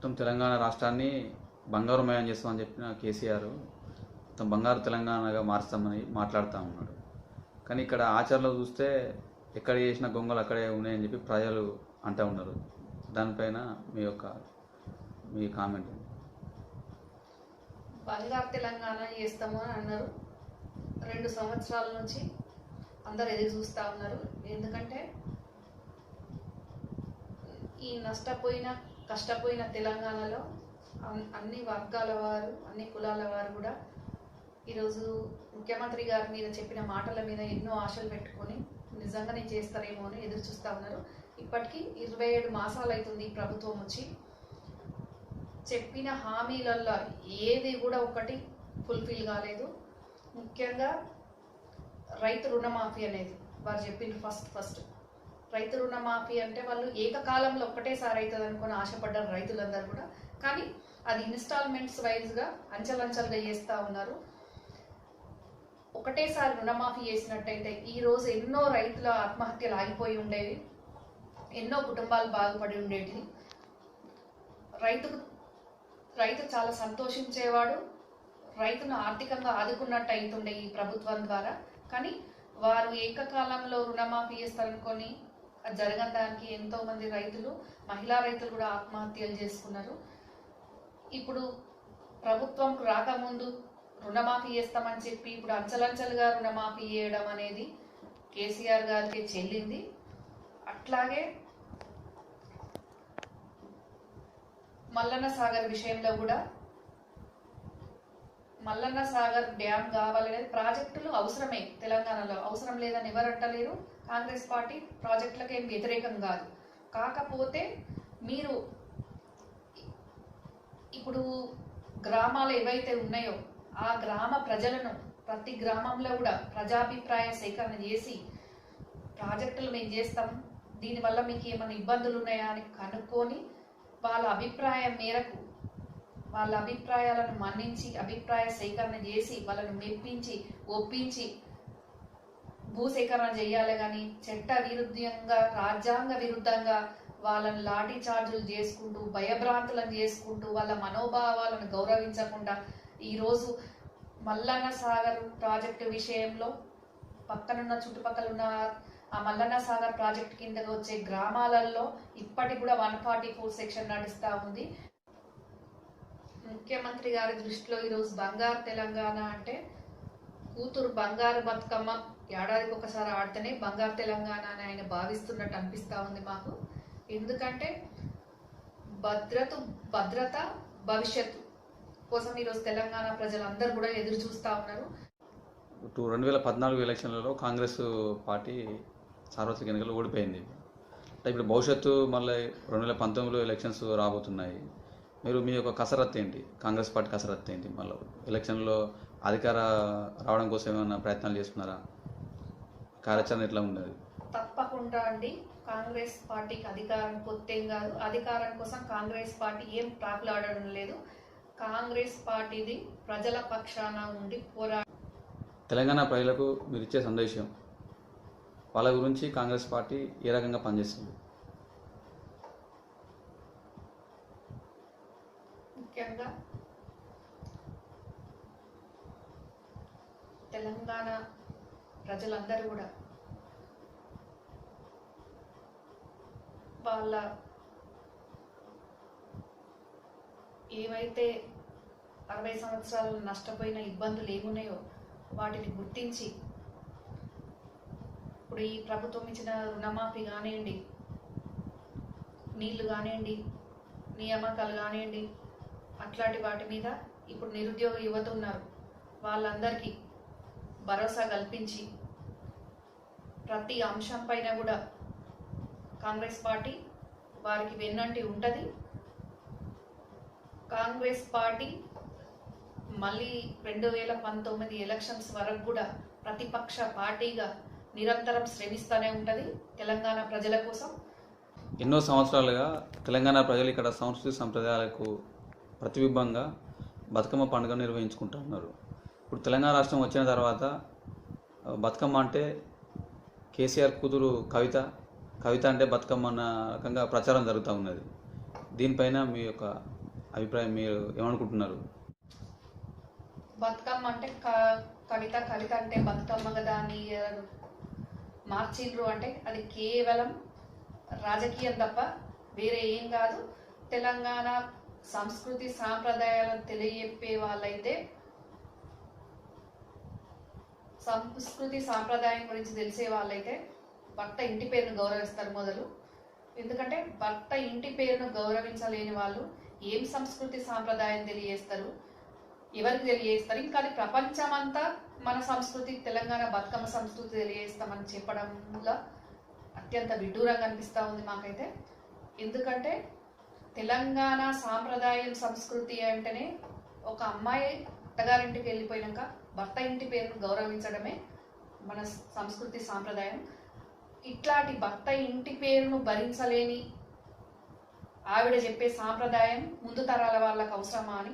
మొత్తం తెలంగాణ రాష్ట్రాన్ని బంగారుమయం చేస్తామని చెప్పిన కేసీఆర్ మొత్తం బంగారు తెలంగాణగా మారుస్తామని మాట్లాడుతూ ఉన్నాడు. కానీ ఇక్కడ ఆచరణలో చూస్తే ఎక్కడ చేసిన గొంగలు అక్కడే ఉన్నాయని చెప్పి ప్రజలు అంటూ ఉన్నారు. దానిపైన మీ యొక్క మీ కామెంట్ బంగారు తెలంగాణ చేస్తాము అని అన్నారు. రెండు సంవత్సరాల నుంచి అందరు ఎదురు చూస్తూ ఉన్నారు. ఎందుకంటే ఈ నష్టపోయిన కష్టపోయిన తెలంగాణలో అన్- అన్ని వర్గాల వారు అన్ని కులాల వారు కూడా ఈరోజు ముఖ్యమంత్రి గారి మీద చెప్పిన మాటల మీద ఎన్నో ఆశలు పెట్టుకొని నిజంగానే చేస్తారేమో అని ఎదురు చూస్తూ ఉన్నారు. ఇప్పటికీ ఇరవై ఏడు మాసాలు అవుతుంది ఈ ప్రభుత్వం వచ్చి. చెప్పిన హామీలలో ఏది కూడా ఒకటి ఫుల్ఫిల్ కాలేదు. ముఖ్యంగా రైతు రుణమాఫీ అనేది వారు చెప్పింది ఫస్ట్ ఫస్ట్. రైతు రుణమాఫీ అంటే వాళ్ళు ఏకకాలంలో ఒక్కటేసారి అవుతుంది అనుకుని ఆశపడ్డారు రైతులందరూ కూడా. కానీ అది ఇన్స్టాల్మెంట్స్ వైజ్గా అంచెలంచెలుగా చేస్తూ ఉన్నారు. ఒకటేసారి రుణమాఫీ చేసినట్టయితే ఈ రోజు ఎన్నో రైతుల ఆత్మహత్యలు ఆగిపోయి ఉండేవి. ఎన్నో కుటుంబాలు బాగుపడి ఉండేవి. రైతుకు రైతు చాలా సంతోషించేవాడు. రైతును ఆర్థికంగా ఆదుకున్నట్టు అవుతుండే ఈ ప్రభుత్వం ద్వారా. కానీ వారు ఏకకాలంలో రుణమాఫీ చేస్తారనుకొని అది జరగని దానికి ఎంతో మంది రైతులు మహిళా రైతులు కూడా ఆత్మహత్యలు చేసుకున్నారు. ఇప్పుడు ప్రభుత్వంకు రాకముందు రుణమాఫీ చేస్తామని చెప్పి ఇప్పుడు అంచలంచలుగా రుణమాఫీ చేయడం అనేది కేసీఆర్ గారికి చెల్లింది. అట్లాగే మల్లన్న సాగర్ విషయంలో కూడా మల్లన్న సాగర్ డ్యామ్ కావాలనేది ప్రాజెక్టులు అవసరమే తెలంగాణలో. అవసరం లేదని ఎవరంటలేరు కాంగ్రెస్ పార్టీ ప్రాజెక్టులకు ఏం వ్యతిరేకం కాదు. కాకపోతే మీరు ఇప్పుడు గ్రామాలు ఏవైతే ఉన్నాయో ఆ గ్రామ ప్రజలను ప్రతి గ్రామంలో కూడా ప్రజాభిప్రాయ సేకరణ చేసి ప్రాజెక్టులు మేము చేస్తాం. దీనివల్ల మీకు ఏమైనా ఇబ్బందులు ఉన్నాయా అని కనుక్కొని వాళ్ళ అభిప్రాయం మేరకు వాళ్ళ అభిప్రాయాలను మన్నించి అభిప్రాయ సేకరణ చేసి వాళ్ళను మెప్పించి ఒప్పించి భూసేకరణ చేయాలి కానీ చట్ట విరుద్ధంగా రాజ్యాంగ విరుద్ధంగా వాళ్ళని లాఠీ చార్జులు చేసుకుంటూ భయభ్రాంతులను చేసుకుంటూ వాళ్ళ మనోభావాలను గౌరవించకుండా ఈరోజు మల్లన్న సాగర్ ప్రాజెక్టు విషయంలో పక్కనున్న చుట్టుపక్కల ఉన్న ఆ మల్లన్న సాగర్ ప్రాజెక్ట్ కింద వచ్చే గ్రామాలలో ఇప్పటికి కూడా వన్ ఫార్టీ ఫోర్ సెక్షన్ నడుస్తూ ఉంది. ముఖ్యమంత్రి గారి దృష్టిలో ఈరోజు బంగారు తెలంగాణ అంటే కూతురు బంగారు బతుకమ్మ ఏడాదికి ఒకసారి ఆడితేనే బంగారు తెలంగాణ అని ఆయన భావిస్తున్నట్టు అనిపిస్తూ ఉంది మాకు. ఎందుకంటే భద్రత భద్రత భవిష్యత్తు కోసం ఈరోజు తెలంగాణ ప్రజలందరూ కూడా ఎదురు చూస్తూ ఉన్నారు. టూ రెండు వేల పద్నాలుగు ఎలక్షన్లలో కాంగ్రెస్ పార్టీ సార్వత్రిక ఎన్నికలు ఓడిపోయింది. అంటే ఇప్పుడు భవిష్యత్తు మళ్ళీ రెండు వేల పంతొమ్మిదిలో ఎలక్షన్స్ రాబోతున్నాయి. మీరు మీ యొక్క కసరత్తు ఏంటి? కాంగ్రెస్ పార్టీ కసరత్తు ఏంటి? మళ్ళీ ఎలక్షన్లో అధికార రావడం కోసం ఏమైనా ప్రయత్నాలు చేస్తున్నారా? కార్యాచరణ ఎట్లా ఉన్నది తప్పకుండా అండి. కాంగ్రెస్ పార్టీకి అధికారం కొత్తేం కాదు. అధికారం కోసం కాంగ్రెస్ పార్టీ ఏం ప్రాకులాడడం లేదు. కాంగ్రెస్ పార్టీది ప్రజల పక్షాన ఉండి పోరా తెలంగాణ ప్రజలకు మీరు ఇచ్చే సందేశం వాళ్ళ గురించి కాంగ్రెస్ పార్టీ ఏ రకంగా పనిచేస్తుంది ముఖ్యంగా తెలంగాణ ప్రజలందరూ కూడా వాళ్ళ ఏవైతే అరవై సంవత్సరాలు నష్టపోయిన ఇబ్బందులు ఏమున్నాయో వాటిని గుర్తించి ఇప్పుడు ఈ ప్రభుత్వం ఇచ్చిన రుణమాఫీ కానివ్వండి నీళ్ళు కానివ్వండి నియామకాలు కానివ్వండి అట్లాంటి వాటి మీద ఇప్పుడు నిరుద్యోగ యువత ఉన్నారు. వాళ్ళందరికీ భరోసా కల్పించి ప్రతి అంశం పైన కూడా కాంగ్రెస్ పార్టీ వారికి వెన్నంటి ఉంటుంది. కాంగ్రెస్ పార్టీ మళ్ళీ రెండు వేల పంతొమ్మిది ఎలక్షన్స్ వరకు కూడా ప్రతిపక్ష పార్టీగా నిరంతరం శ్రమిస్తూనే ఉంటుంది తెలంగాణ ప్రజల కోసం. ఎన్నో సంవత్సరాలుగా తెలంగాణ ప్రజలు ఇక్కడ సంస్కృతి సంప్రదాయాలకు ప్రతిబింబంగా బతుకమ్మ పండుగ నిర్వహించుకుంటున్నారు ఇప్పుడు తెలంగాణ రాష్ట్రం వచ్చిన తర్వాత బతుకమ్మ అంటే కేసీఆర్ కూతురు కవిత. కవిత అంటే బతుకమ్మ అన్న రకంగా ప్రచారం జరుగుతూ ఉన్నది. దీనిపైన మీ యొక్క అభిప్రాయం మీరు ఏమనుకుంటున్నారు? బతుకమ్మ అంటే క కవిత కవిత అంటే బతుకమ్మ కదా అని మార్చిండ్రు అంటే అది కేవలం రాజకీయం తప్ప వేరే ఏం కాదు. తెలంగాణ సంస్కృతి సాంప్రదాయాలను తెలియజెప్పే వాళ్ళైతే సంస్కృతి సాంప్రదాయం గురించి తెలిసే వాళ్ళైతే భర్త ఇంటి పేరును గౌరవిస్తారు మొదలు. ఎందుకంటే భర్త ఇంటి పేరును గౌరవించలేని వాళ్ళు ఏం సంస్కృతి సాంప్రదాయం తెలియజేస్తారు? ఎవరికి తెలియజేస్తారు? ఇంకా అది ప్రపంచమంతా మన సంస్కృతి తెలంగాణ బతుకమ్మ సంస్కృతి తెలియజేస్తామని చెప్పడంలో అత్యంత విడ్డూరంగా అనిపిస్తూ ఉంది మాకైతే. ఎందుకంటే తెలంగాణ సాంప్రదాయం సంస్కృతి అంటేనే ఒక అమ్మాయి అత్తగారింటికి వెళ్ళిపోయినాక భర్త ఇంటి పేరును గౌరవించడమే మన సంస్కృతి సాంప్రదాయం. ఇట్లాంటి భర్త ఇంటి పేరును భరించలేని ఆవిడ చెప్పే సాంప్రదాయం ముందు తరాల వాళ్ళకు అవసరమా అని